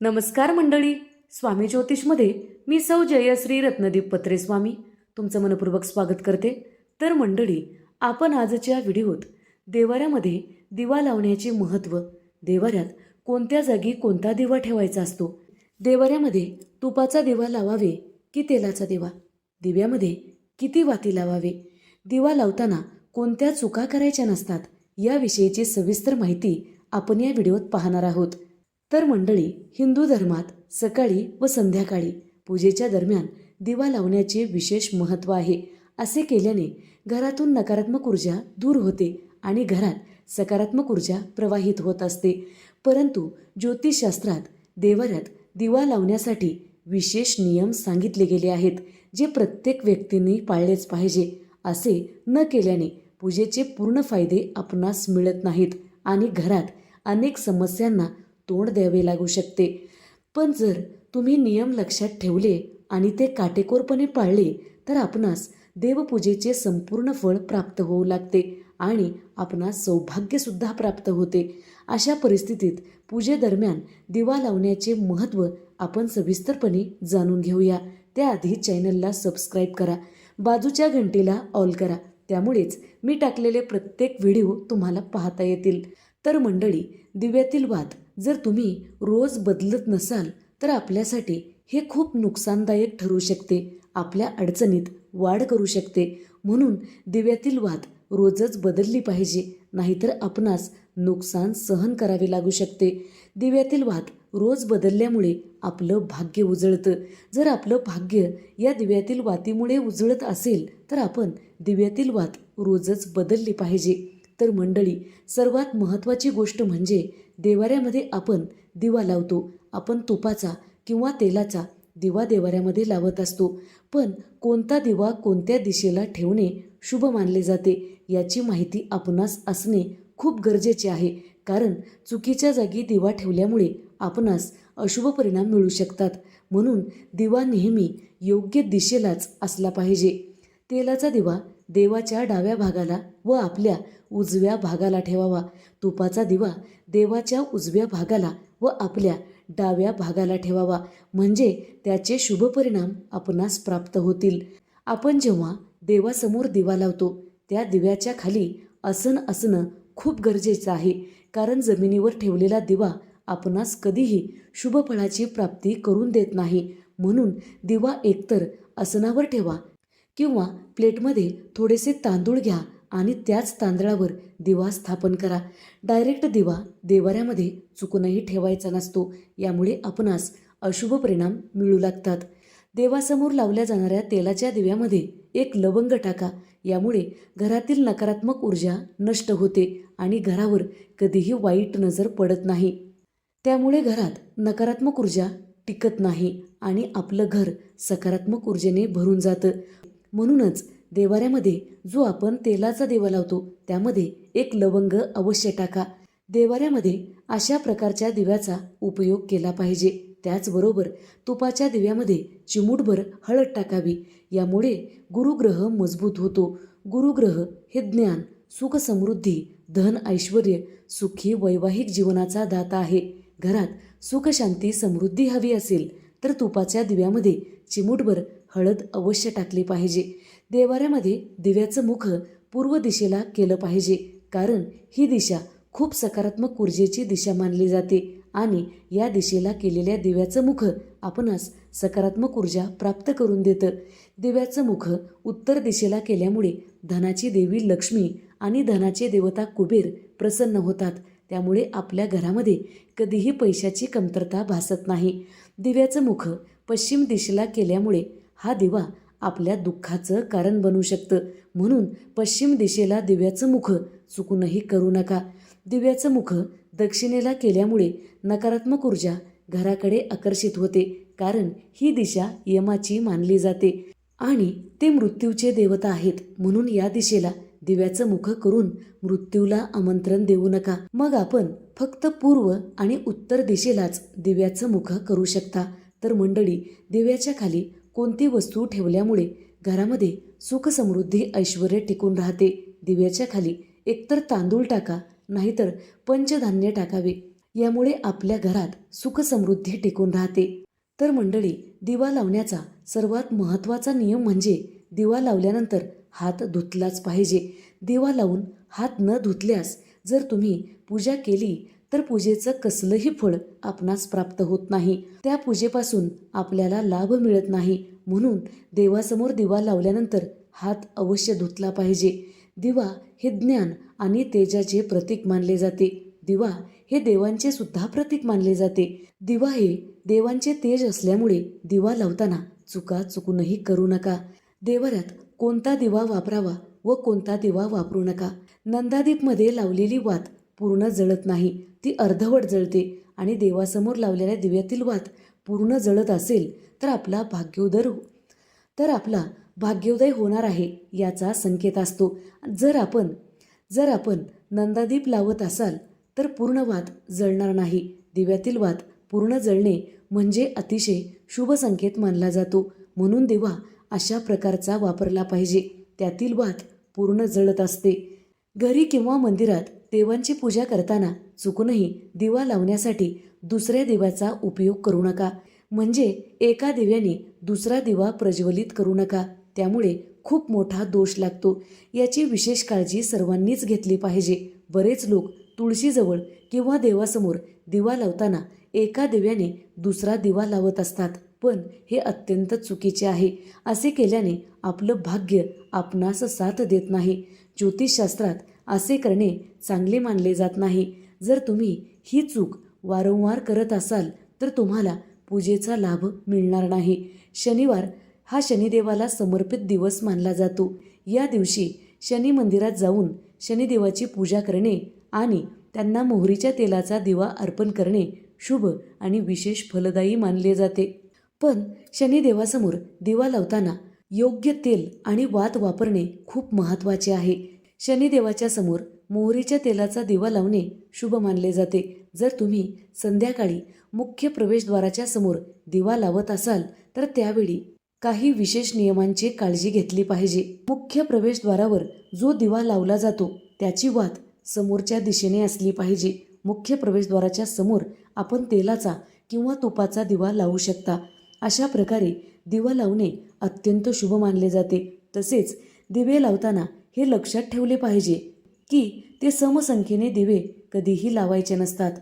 नमस्कार मंडळी. स्वामी ज्योतिषमध्ये मी सौ जयश्री रत्नदीप पत्रे स्वामी तुमचं मनपूर्वक स्वागत करते. तर मंडळी आपण आजच्या व्हिडिओत देवाऱ्यामध्ये दिवा लावण्याचे महत्त्व देवाऱ्यात कोणत्या जागी कोणता दिवा ठेवायचा असतो देवाऱ्यामध्ये तुपाचा दिवा लावावे की तेलाचा दिवा दिव्यामध्ये किती वाती लावावे दिवा लावताना कोणत्या चुका करायच्या नसतात याविषयीची सविस्तर माहिती आपण या व्हिडिओत पाहणार आहोत. तर मंडळी हिंदू धर्मात सकाळी व संध्याकाळी पूजेच्या दरम्यान दिवा लावण्याचे विशेष महत्त्व आहे असे केल्याने घरातून नकारात्मक ऊर्जा दूर होते आणि घरात सकारात्मक ऊर्जा प्रवाहित होत असते. परंतु ज्योतिषशास्त्रात देवाऱ्यात दिवा लावण्यासाठी विशेष नियम सांगितले गेले आहेत जे प्रत्येक व्यक्तीने पाळलेच पाहिजे असे न केल्याने पूजेचे पूर्ण फायदे आपणास मिळत नाहीत आणि घरात अनेक समस्यांना तोंड द्यावे लागू शकते. पण जर तुम्ही नियम लक्षात ठेवले आणि ते काटेकोरपणे पाळले तर आपणास देवपूजेचे संपूर्ण फळ प्राप्त होऊ लागते आणि आपणास सौभाग्यसुद्धा प्राप्त होते. अशा परिस्थितीत पूजेदरम्यान दिवा लावण्याचे महत्त्व आपण सविस्तरपणे जाणून घेऊया. त्याआधी चॅनलला सबस्क्राईब करा बाजूच्या घंटीला ऑल करा त्यामुळेच मी टाकलेले प्रत्येक व्हिडिओ तुम्हाला पाहता येतील. तर मंडळी दिव्यातील वाद जर तुम्ही रोज बदलत नसाल तर आपल्यासाठी हे खूप नुकसानदायक ठरू शकते. आपल्या अडचणीत वाढ करू शकते. म्हणून दिव्यातील वात रोजच बदलली पाहिजे नाहीतर आपणास नुकसान सहन करावे लागू शकते. दिव्यातील वात रोज बदलल्यामुळे आपलं भाग्य उजळतं. जर आपलं भाग्य या दिव्यातील वातीमुळे उजळत असेल तर आपण दिव्यातील वात रोजच बदलली पाहिजे. तर मंडळी सर्वात महत्त्वाची गोष्ट म्हणजे देवाऱ्यामध्ये आपण दिवा लावतो. आपण तुपाचा किंवा तेलाचा दिवा देवाऱ्यामध्ये लावत असतो. पण कोणता दिवा कोणत्या दिशेला ठेवणे शुभ मानले जाते याची माहिती आपणास असणे खूप गरजेचे आहे. कारण चुकीच्या जागी दिवा ठेवल्यामुळे आपणास अशुभ परिणाम मिळू शकतात. म्हणून दिवा नेहमी योग्य दिशेलाच असला पाहिजे. तेलाचा दिवा देवाच्या डाव्या भागाला व आपल्या उजव्या भागाला ठेवावा. तुपाचा दिवा देवाच्या उजव्या भागाला व आपल्या डाव्या भागाला ठेवावा. म्हणजे त्याचे शुभ परिणाम आपणास प्राप्त होतील. आपण जेव्हा देवासमोर दिवा लावतो त्या दिव्याच्या खाली आसन असणं खूप गरजेचं आहे. कारण जमिनीवर ठेवलेला दिवा आपणास कधीही शुभ फळाची प्राप्ती करून देत नाही. म्हणून दिवा एकतर आसनावर ठेवा किंवा प्लेटमध्ये थोडेसे तांदूळ घ्या आणि त्याच तांदळावर दिवा स्थापन करा. डायरेक्ट दिवा देवाऱ्यामध्ये चुकूनही ठेवायचा नसतो. यामुळे आपणास अशुभ परिणाम मिळू लागतात. देवासमोर लावल्या जाणाऱ्या तेलाच्या दिव्यामध्ये एक लवंग टाका. यामुळे घरातील नकारात्मक ऊर्जा नष्ट होते आणि घरावर कधीही वाईट नजर पडत नाही. त्यामुळे घरात नकारात्मक ऊर्जा टिकत नाही आणि आपलं घर सकारात्मक ऊर्जेने भरून जातं. म्हणूनच देवाऱ्यामध्ये जो आपण तेलाचा देवा लावतो त्यामध्ये एक लवंग अवश्य टाका. देवाऱ्यामध्ये अशा प्रकारच्या दिव्याचा उपयोग केला पाहिजे. त्याचबरोबर तुपाच्या दिव्यामध्ये चिमूटभर हळद टाकावी. यामुळे गुरुग्रह मजबूत होतो. गुरुग्रह हे ज्ञान सुख समृद्धी धन ऐश्वर सुखी वैवाहिक जीवनाचा दाता आहे. घरात सुखशांती समृद्धी हवी असेल तर तुपाच्या दिव्यामध्ये चिमूटभर हळद अवश्य टाकली पाहिजे. देवाऱ्यामध्ये दिव्याचं मुख पूर्व दिशेला केलं पाहिजे कारण ही दिशा खूप सकारात्मक ऊर्जेची दिशा मानली जाते आणि या दिशेला केलेल्या दिव्याचं मुख आपणास सकारात्मक ऊर्जा प्राप्त करून देतं. दिव्याचं मुख उत्तर दिशेला केल्यामुळे धनाची देवी लक्ष्मी आणि धनाचे देवता कुबेर प्रसन्न होतात. त्यामुळे आपल्या घरामध्ये कधीही पैशाची कमतरता भासत नाही. दिव्याचं मुख पश्चिम दिशेला केल्यामुळे हा दिवा आपल्या दुःखाचं कारण बनू शकतं. म्हणून पश्चिम दिशेला दिव्याचं मुख चुकूनही करू नका. दिव्याचं मुख दक्षिणेला केल्यामुळे नकारात्मक ऊर्जा घराकडे आकर्षित होते कारण ही दिशा यमाची मानली जाते. आणि ते मृत्यूचे देवता आहेत म्हणून या दिशेला दिव्याचं मुख करून मृत्यूला आमंत्रण देऊ नका. मग आपण फक्त पूर्व आणि उत्तर दिशेलाच दिव्याचं मुख करू शकता. तर मंडळी दिव्याच्या खाली कोणती वस्तू ठेवल्यामुळे घरामध्ये सुख समृद्धी ऐश्वर टिकून राहते? दिव्याच्या खाली एकतर तांदूळ टाका नाहीतर पंचधान्य टाकावे. यामुळे आपल्या घरात सुख समृद्धी टिकून राहते. तर मंडळी दिवा लावण्याचा सर्वात महत्त्वाचा नियम म्हणजे दिवा लावल्यानंतर हात धुतलाच पाहिजे. दिवा लावून हात न धुतल्यास जर तुम्ही पूजा केली तर पूजेचं कसलंही फळ आपणास प्राप्त होत नाही. त्या पूजेपासून आपल्याला लाभ मिळत नाही. म्हणून देवासमोर दिवा लावल्यानंतर हात अवश्य धुतला पाहिजे. दिवा हे ज्ञान आणि तेजाचे प्रतीक मानले जाते. दिवा हे देवांचे सुद्धा प्रतीक मानले जाते. दिवा हे देवांचे तेज असल्यामुळे दिवा लावताना चुका चुकूनही करू नका. देवाऱ्यात कोणता दिवा वापरावा व कोणता दिवा वापरू नका. नंदादीपमध्ये लावलेली वात पूर्ण जळत नाही. ती अर्धवट जळते आणि देवासमोर लावलेल्या दिव्यातील वात पूर्ण जळत असेल तर आपला भाग्योदर हो-, तर आपला भाग्योदय होणार आहे याचा संकेत असतो. जर आपण जर आपण नंदादीप लावत असाल तर पूर्ण वात जळणार नाही. दिव्यातील वात पूर्ण जळणे म्हणजे अतिशय शुभ संकेत मानला जातो. म्हणून दिवा अशा प्रकारचा वापरला पाहिजे. त्यातील वात पूर्ण जळत असते. घरी किंवा मंदिरात देवांची पूजा करताना चुकूनही दिवा लावण्यासाठी दुसऱ्या दिव्याचा उपयोग करू नका. म्हणजे एका दिव्याने दुसरा दिवा प्रज्वलित करू नका. त्यामुळे खूप मोठा दोष लागतो. याची विशेष काळजी सर्वांनीच घेतली पाहिजे. बरेच लोक तुळशीजवळ किंवा देवासमोर दिवा लावताना एका दिव्याने दुसरा दिवा लावत असतात. पण हे अत्यंत चुकीचे आहे. असे केल्याने आपलं भाग्य आपणास साथ देत नाही. ज्योतिषशास्त्रात असे करणे चांगले मानले जात नाही. जर तुम्ही ही चूक वारंवार करत असाल तर तुम्हाला पूजेचा लाभ मिळणार नाही. शनिवार हा शनिदेवाला समर्पित दिवस मानला जातो. या दिवशी शनी मंदिरात जाऊन शनिदेवाची पूजा करणे आणि त्यांना मोहरीच्या तेलाचा दिवा अर्पण करणे शुभ आणि विशेष फलदायी मानले जाते. पण शनिदेवासमोर दिवा लावताना योग्य तेल आणि वात वापरणे खूप महत्त्वाचे आहे. शनिदेवाच्या समोर मोहरीच्या तेलाचा दिवा लावणे शुभ मानले जाते. जर तुम्ही संध्याकाळी मुख्य प्रवेशद्वाराच्या समोर दिवा लावत असाल तर त्यावेळी काही विशेष नियमांची काळजी घेतली पाहिजे. मुख्य प्रवेशद्वारावर जो दिवा लावला जातो त्याची वात समोरच्या दिशेने असली पाहिजे. मुख्य प्रवेशद्वाराच्या समोर आपण तेलाचा किंवा तुपाचा दिवा लावू शकता. अशा प्रकारे दिवा लावणे अत्यंत शुभ मानले जाते. तसेच दिवे लावताना हे लक्षात ठेवले पाहिजे की ते समसंख्येने दिवे कधीही लावायचे नसतात.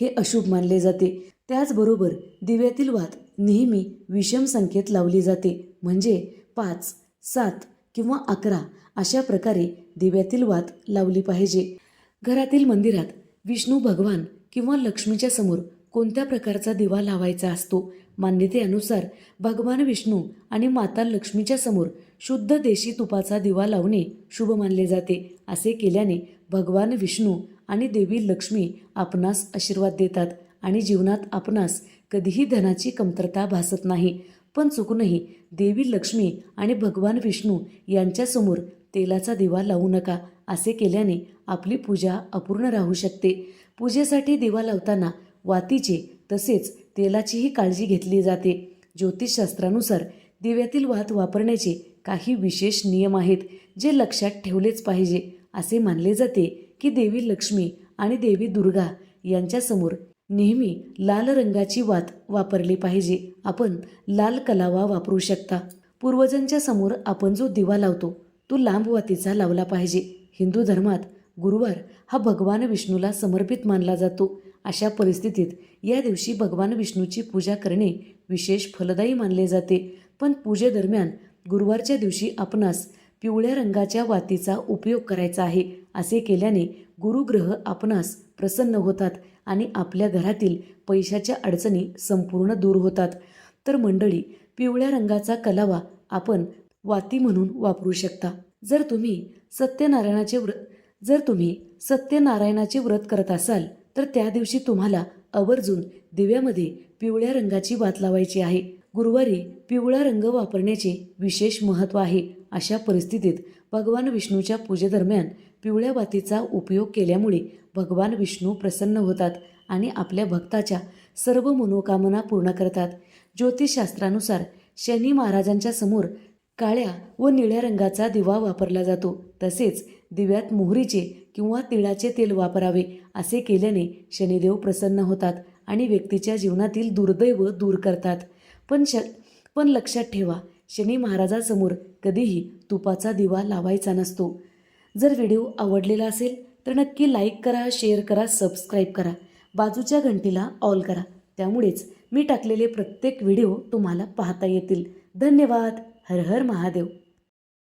हे अशुभ मानले जाते. त्याचबरोबर दिव्यातील वात नेहमी विषम संख्येत लावली जाते. म्हणजे पाच सात किंवा अकरा अशा प्रकारे दिव्यातील वात लावली पाहिजे. घरातील मंदिरात विष्णू भगवान किंवा लक्ष्मीच्या समोर कोणत्या प्रकारचा दिवा लावायचा असतो? मान्यतेनुसार भगवान विष्णू आणि माता लक्ष्मीच्या समोर शुद्ध देशी तुपाचा दिवा लावणे शुभ मानले जाते असे केल्याने भगवान विष्णू आणि देवी लक्ष्मी आपणास आशीर्वाद देतात आणि जीवनात आपणास कधीही धनाची कमतरता भासत नाही. पण चुकूनही देवी लक्ष्मी आणि भगवान विष्णू यांच्यासमोर तेलाचा दिवा लावू नका असे केल्याने आपली पूजा अपूर्ण राहू शकते. पूजेसाठी दिवा लावताना वातीचे तसेच तेलाचीही काळजी घेतली जाते. ज्योतिषशास्त्रानुसार दिव्यातील वात वापरण्याचे काही विशेष नियम आहेत जे लक्षात ठेवलेच पाहिजे. असे मानले जाते की देवी लक्ष्मी आणि देवी दुर्गा यांच्यासमोर नेहमी लाल रंगाची वात वापरली पाहिजे. आपण लाल कलावा वापरू शकता. पूर्वजांच्या समोर आपण जो दिवा लावतो तो लांब वातीचा लावला पाहिजे. हिंदू धर्मात गुरुवार हा भगवान विष्णूला समर्पित मानला जातो. अशा परिस्थितीत या दिवशी भगवान विष्णूची पूजा करणे विशेष फलदायी मानले जाते. पण पूजेदरम्यान गुरुवारच्या दिवशी आपणास पिवळ्या रंगाच्या वातीचा उपयोग करायचा आहे असे केल्याने गुरुग्रह आपणास प्रसन्न होतात आणि आपल्या घरातील पैशाच्या अडचणी संपूर्ण दूर होतात. तर मंडळी पिवळ्या रंगाचा कलावा आपण वाती म्हणून वापरू शकता. जर तुम्ही सत्यनारायणाचे व्रत जर तुम्ही सत्यनारायणाचे व्रत करत असाल तर त्या दिवशी तुम्हाला आवर्जून दिव्यामध्ये पिवळ्या रंगाची वात लावायची आहे. गुरुवारी पिवळा रंग वापरण्याचे विशेष महत्त्व आहे. अशा परिस्थितीत भगवान विष्णूच्या पूजेदरम्यान पिवळ्या वातीचा उपयोग केल्यामुळे भगवान विष्णू प्रसन्न होतात आणि आपल्या भक्ताच्या सर्व मनोकामना पूर्ण करतात. ज्योतिषशास्त्रानुसार शनी महाराजांच्या समोर काळ्या व निळ्या रंगाचा दिवा वापरला जातो. तसेच दिव्यात मोहरीचे किंवा तिळाचे तेल वापरावे असे केल्याने शनिदेव प्रसन्न होतात आणि व्यक्तीच्या जीवनातील दुर्दैव दूर करतात. पण श पण लक्षात ठेवा शनी महाराजासमोर कधीही तुपाचा दिवा लावायचा नसतो. जर व्हिडिओ आवडलेला असेल तर नक्की लाईक करा शेअर करा सबस्क्राईब करा. बाजूच्या घंटीला ऑल करा. त्यामुळेच मी टाकलेले प्रत्येक व्हिडिओ तुम्हाला पाहता येतील. धन्यवाद. हर हर महादेव.